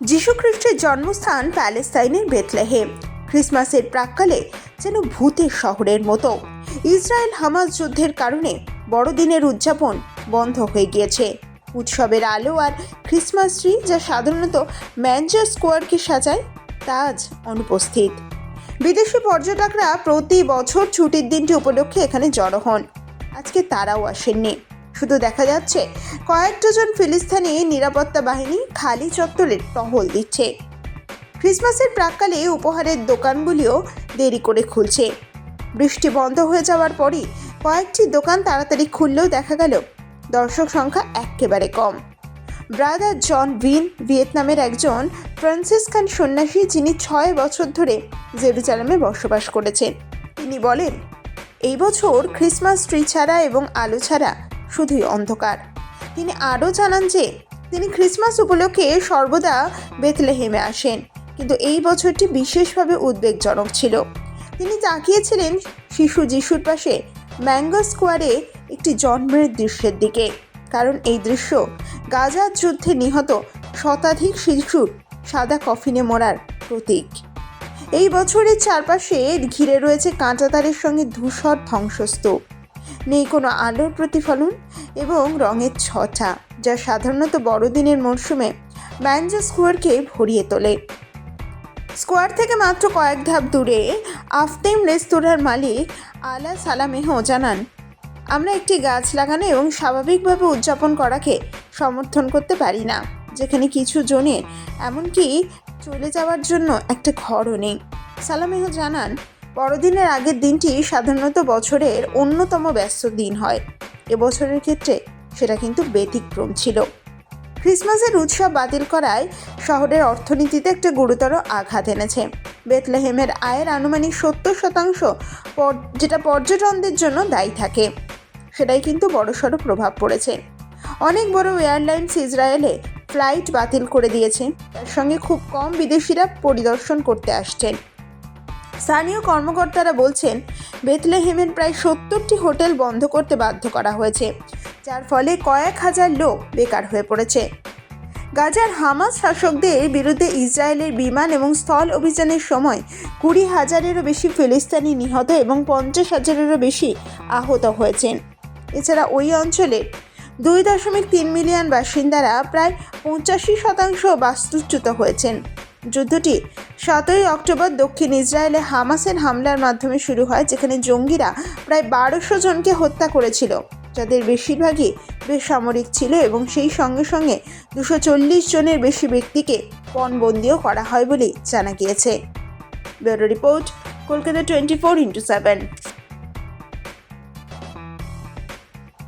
যীশুখ্রিস্টের জন্মস্থান প্যালেস্তাইনের বেতলেহেম ক্রিসমাসের প্রাককালে যেন ভূতের শহরের মতো। ইসরায়েল হামাস যুদ্ধের কারণে বড়দিনের উদযাপন বন্ধ হয়ে গিয়েছে। উৎসবের আলো আর ক্রিসমাস ট্রি যা সাধারণত ম্যানচার স্কোয়ারকে সাজায়, তা আজ অনুপস্থিত। বিদেশি পর্যটকরা প্রতি বছর ছুটির দিনটি উপলক্ষে এখানে জড়ো হন। আজকে তারাও আসেননি। শুধু দেখা যাচ্ছে। কয়েক ডজন ফিলিস্তানি নিরাপত্তা বাহিনী খালি চত্বরে টহল দিচ্ছে। ক্রিসমাসের প্রাককালে উপহারের দোকানগুলিও দেরি করে খুলছে। বৃষ্টি বন্ধ হয়ে যাওয়ার পরই কয়েকটি দোকান তাড়াতাড়ি খুললেও দেখা গেল, দর্শক সংখ্যা একেবারে কম। ব্রাদার জন ভিন, ভিয়েতনামের একজন ফ্রান্সিসকান সন্ন্যাসী যিনি ছয় বছর ধরে জেরুজালেমে বসবাস করেছেন। তিনি বলেন, এই বছর ক্রিসমাস ট্রি ছাড়া এবং আলো ছাড়া শুধুই অন্ধকার। তিনি আরও জানান যে, তিনি ক্রিসমাস উপলক্ষে সর্বদা বেতলেহেমে আসেন, কিন্তু এই বছরটি বিশেষভাবে উদ্বেগজনক ছিল। তিনি তাকিয়েছিলেন শিশু যিশুর পাশে ম্যাঙ্গো স্কোয়ারে একটি জন্মের দৃশ্যের দিকে, কারণ এই দৃশ্য গাজার যুদ্ধে নিহত শতাধিক শিশুর সাদা কফিনে মরার প্রতীক। এই বছরের চারপাশে ঘিরে রয়েছে কাঁটাতারের সঙ্গে ধূসর ধ্বংসস্তূপ। নেই কোনো আলোর প্রতিফলন এবং রঙের ছটা, যা সাধারণত বড়দিনের মরশুমে ম্যানজা স্কোয়ারকে ভরিয়ে তোলে। স্কোয়ার থেকে মাত্র কয়েক ধাপ দূরে আফতেম রেস্তোরাঁর মালিক আলা সালামেহ জানান, আমরা একটি গাছ লাগানো এবং স্বাভাবিকভাবে উদযাপন করাকে সমর্থন করতে পারি না, যেখানে কিছু জনের এমনকি চলে যাওয়ার জন্য একটা ঘরও নেই। সালামেহ জানান বড়দিনের আগের দিনটি সাধারণত বছরের অন্যতম ব্যস্ত দিন হয়। এবছরের ক্ষেত্রে সেটা কিন্তু ব্যতিক্রম ছিল। ক্রিসমাসের উৎসব বাতিল করায় শহরের অর্থনীতিতে একটা গুরুতর আঘাত এনেছে। বেতলেহেমের আয়ের আনুমানিক সত্তর শতাংশ যেটা পর্যটনদের জন্য দায়ী থাকে। সেটাই কিন্তু বড়সড় প্রভাব পড়েছে। অনেক বড় এয়ারলাইন্স ইসরায়েলে ফ্লাইট বাতিল করে দিয়েছে। তার সঙ্গে খুব কম বিদেশিরা পরিদর্শন করতে আসছেন। স্থানীয় কর্মকর্তারা বলছেন, বেতলেহেমের প্রায় সত্তরটি হোটেল বন্ধ করতে বাধ্য করা হয়েছে, যার ফলে কয়েক হাজার লোক বেকার হয়ে পড়েছে। গাজার হামাস শাসকদের বিরুদ্ধে ইসরায়েলের বিমান এবং স্থল অভিযানের সময় কুড়ি হাজারেরও বেশি ফিলিস্তিনি নিহত এবং পঞ্চাশ হাজারেরও বেশি আহত হয়েছেন। এছাড়া ওই অঞ্চলে দুই দশমিক তিন মিলিয়ন বাসিন্দারা প্রায় পঁচাশি শতাংশ বাস্তুচ্যুত হয়েছেন। যুদ্ধটি সতেরোই অক্টোবর দক্ষিণ ইসরায়েলে হামাসের হামলার মাধ্যমে শুরু হয়, যেখানে জঙ্গিরা প্রায় বারোশো জনকে হত্যা করেছিল। যাদের বেশিরভাগই বেসামরিক ছিল এবং সেই সঙ্গে সঙ্গে দুশো চল্লিশ জনের বেশি ব্যক্তিকে পণবন্দিও করা হয় বলে জানা গিয়েছে। Bureau report, Kolkata twenty four into seven.